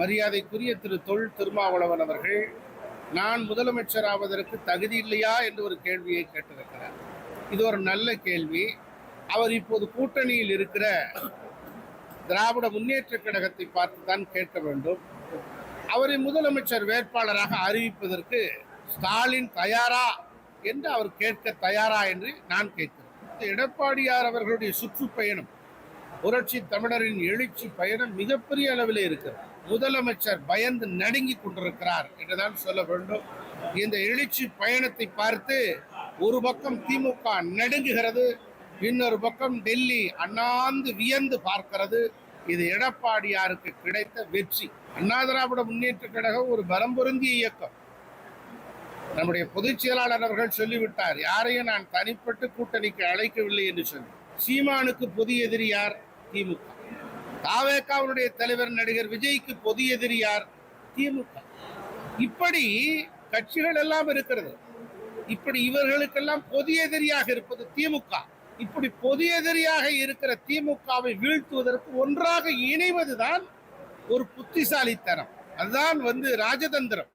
மரியாதைக்குரிய திரு தொல் திருமாவளவன் அவர்கள் நான் முதலமைச்சர் ஆவதற்கு தகுதி இல்லையா என்று ஒரு கேள்வியை கேட்டிருக்கிறார். இது ஒரு நல்ல கேள்வி. அவர் இப்போது கூட்டணியில் இருக்கிற திராவிட முன்னேற்ற கழகத்தை பார்த்து தான் கேட்க வேண்டும். அவரை முதலமைச்சர் வேட்பாளராக அறிவிப்பதற்கு ஸ்டாலின் தயாரா என்று அவர் கேட்க தயாரா என்று நான் கேட்கிறேன். எடப்பாடியார் அவர்களுடைய சுற்றுப்பயணம் புரட்சி தமிழரின் எழுச்சி பயணம் மிகப்பெரிய அளவில் இருக்கிறது. முதலமைச்சர் பயந்து நடுங்கி கொண்டிருக்கிறார் என்றுதான் சொல்ல வேண்டும். இந்த எழுச்சி பயணத்தை பார்த்து ஒரு பக்கம் திமுக நடுங்குகிறது இன்னொரு பக்கம் டெல்லி அண்ணாந்து வியந்து பார்க்கிறது. இது எடப்பாடியாருக்கு கிடைத்த வெற்றி. அண்ணா திராவிட முன்னேற்ற கழகம் ஒரு பலம் பொருந்திய இயக்கம். நம்முடைய பொதுச் செயலாளர் அவர்கள் சொல்லிவிட்டார் யாரையும் நான் தனிப்பட்டு கூட்டணிக்கு அழைக்கவில்லை என்று சொன்னேன் சீமானுக்கு பொது எதிரி யார்? திமுக. தாவேக்காவுடைய தலைவர் நடிகர் விஜய்க்கு பொது எதிரியார் திமுக. இப்படி கட்சிகள் எல்லாம் இருக்கிறது. இப்படி இவர்களுக்கெல்லாம் பொது எதிரியாக இருப்பது திமுக. இப்படி பொது எதிரியாக இருக்கிற திமுகவை வீழ்த்துவதற்கு ஒன்றாக இணைவதுதான் ஒரு புத்திசாலித்தனம். அதுதான் வந்து ராஜதந்திரம்.